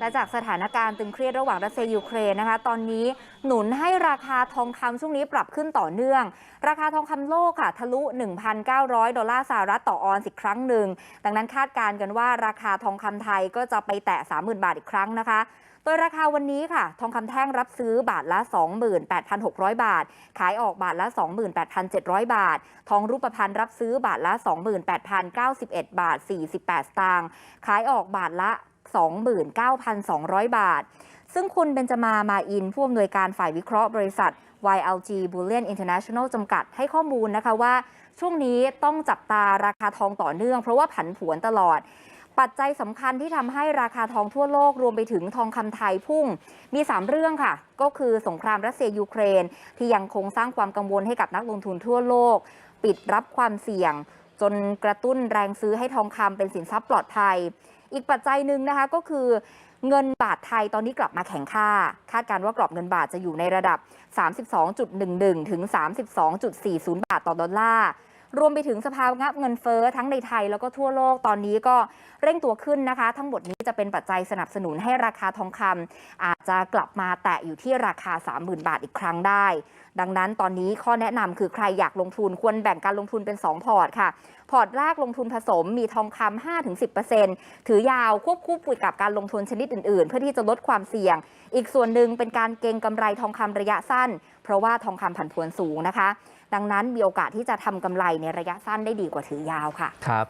และจากสถานการณ์ตึงเครียดระหว่างรัสเซียยูเครนนะคะ ตอนนี้หนุนให้ราคาทองคำช่วงนี้ปรับขึ้นต่อเนื่อง ราคาทองคำโลกค่ะทะลุ 1,900 ดอลลาร์สหรัฐต่อออนซ์อีกครั้งหนึ่ง ดังนั้นคาดการณ์กันว่าราคาทองคำไทยก็จะไปแตะ 30,000 บาทอีกครั้งนะคะโดยราคาวันนี้ค่ะ ทองคำแท่งรับซื้อบาทละ 28,600 บาท ขายออกบาทละ 28,700 บาท ทองรูปพรรณรับซื้อบาทละ 28,091 บาท 48 สตางค์ ขายออกบาทละ 29,200 บาท ซึ่งคุณเบนจมามาอินผู้อำนวยการฝ่ายวิเคราะห์บริษัท YLG Bullion International จำกัดให้ข้อมูลนะคะว่า ช่วงนี้ต้องจับตาราคาทองต่อเนื่อง เพราะว่าผันผวนตลอด ปัจจัยสำคัญที่ทำให้ราคาทองทั่วโลกรวมไปถึงทองคำไทยพุ่ง มี 3 เรื่องค่ะ ก็คือสงครามรัสเซียยูเครน ที่ยังคงสร้างความกังวลให้กับนักลงทุนทั่วโลก ปิดรับความเสี่ยง จนกระตุ้นแรงซื้อให้ทองคำเป็นสินทรัพย์ปลอดภัย อีกปัจจัยหนึ่งนะคะก็คือเงินบาทไทยตอนนี้กลับมาแข็งค่า คาดการณ์ว่ากรอบเงินบาทจะอยู่ในระดับ 32.11 ถึง 32.40 บาทต่อดอลลาร์รวมไปถึงสภาวะเงินเฟ้อทั้งในไทยแล้วก็ทั่วโลกตอนนี้ก็เร่งตัวขึ้นนะคะ ทั้งหมดนี้จะเป็นปัจจัยสนับสนุนให้ราคาทองคำจะกลับมาแตะอยู่ที่ราคา 30,000 บาทอีกครั้งได้ ดังนั้นตอนนี้ข้อแนะนำคือใครอยากลงทุนควรแบ่งการลงทุนเป็น 2 พอร์ตค่ะ พอร์ตแรกลงทุนผสมมีทองคำ5-10%ถือยาวควบคู่ไปกับการลงทุนชนิดอื่น ๆ เพื่อที่จะลดความเสี่ยง อีกส่วนหนึ่งเป็นการเก็งกำไรทองคำระยะสั้น เพราะว่าทองคำผันผวนสูงนะคะ ดังนั้นมีโอกาสที่จะทำกำไรในระยะสั้นได้ดีกว่าถือยาวค่ะครับ